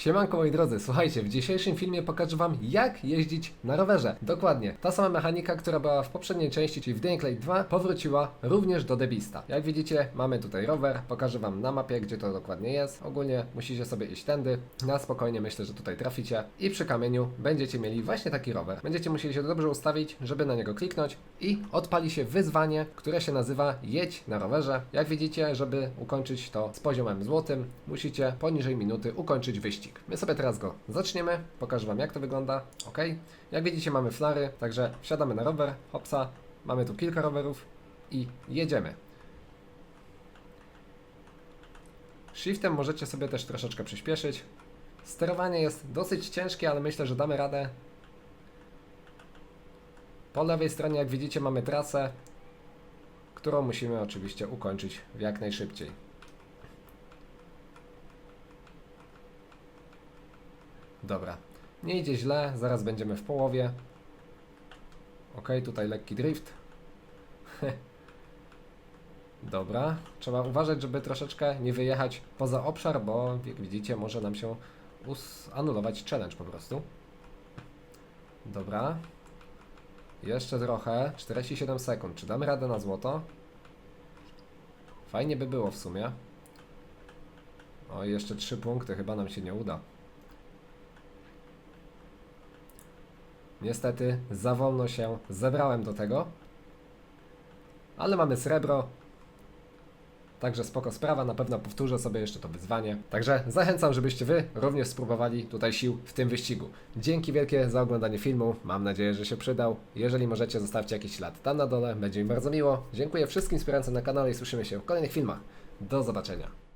Siemanko moi drodzy, słuchajcie, w dzisiejszym filmie pokażę wam jak jeździć na rowerze. Dokładnie, ta sama mechanika, która była w poprzedniej części, czyli w Dying 2, powróciła również do Debista. Jak widzicie, mamy tutaj rower, pokażę wam na mapie, gdzie to dokładnie jest. Ogólnie musicie sobie iść tędy, na spokojnie myślę, że tutaj traficie i przy kamieniu będziecie mieli właśnie taki rower. Będziecie musieli się dobrze ustawić, żeby na niego kliknąć i odpali się wyzwanie, które się nazywa jedź na rowerze. Jak widzicie, żeby ukończyć to z poziomem złotym, musicie poniżej minuty ukończyć wyścig. My sobie teraz go zaczniemy, pokażę wam jak to wygląda. Ok, jak widzicie mamy flary, także wsiadamy na rower, hopsa, mamy tu kilka rowerów i jedziemy. Shiftem możecie sobie też troszeczkę przyspieszyć. Sterowanie jest dosyć ciężkie, ale myślę, że damy radę. Po lewej stronie, jak widzicie, mamy trasę, którą musimy oczywiście ukończyć jak najszybciej. Dobra, nie idzie źle, zaraz będziemy w połowie. Ok, tutaj lekki drift. Dobra, trzeba uważać, żeby troszeczkę nie wyjechać poza obszar, bo jak widzicie może nam się anulować challenge po prostu. Dobra. Jeszcze trochę, 47 sekund. Czy damy radę na złoto? Fajnie by było w sumie. O, jeszcze 3 punkty, chyba nam się nie uda. Niestety, za wolno się zebrałem do tego. Ale mamy srebro. Także spoko sprawa, na pewno powtórzę sobie jeszcze to wyzwanie. Także zachęcam, żebyście wy również spróbowali tutaj sił w tym wyścigu. Dzięki wielkie za oglądanie filmu, mam nadzieję, że się przydał. Jeżeli możecie, zostawcie jakiś ślad tam na dole, będzie mi bardzo miło. Dziękuję wszystkim wspierającym na kanale i słyszymy się w kolejnych filmach. Do zobaczenia.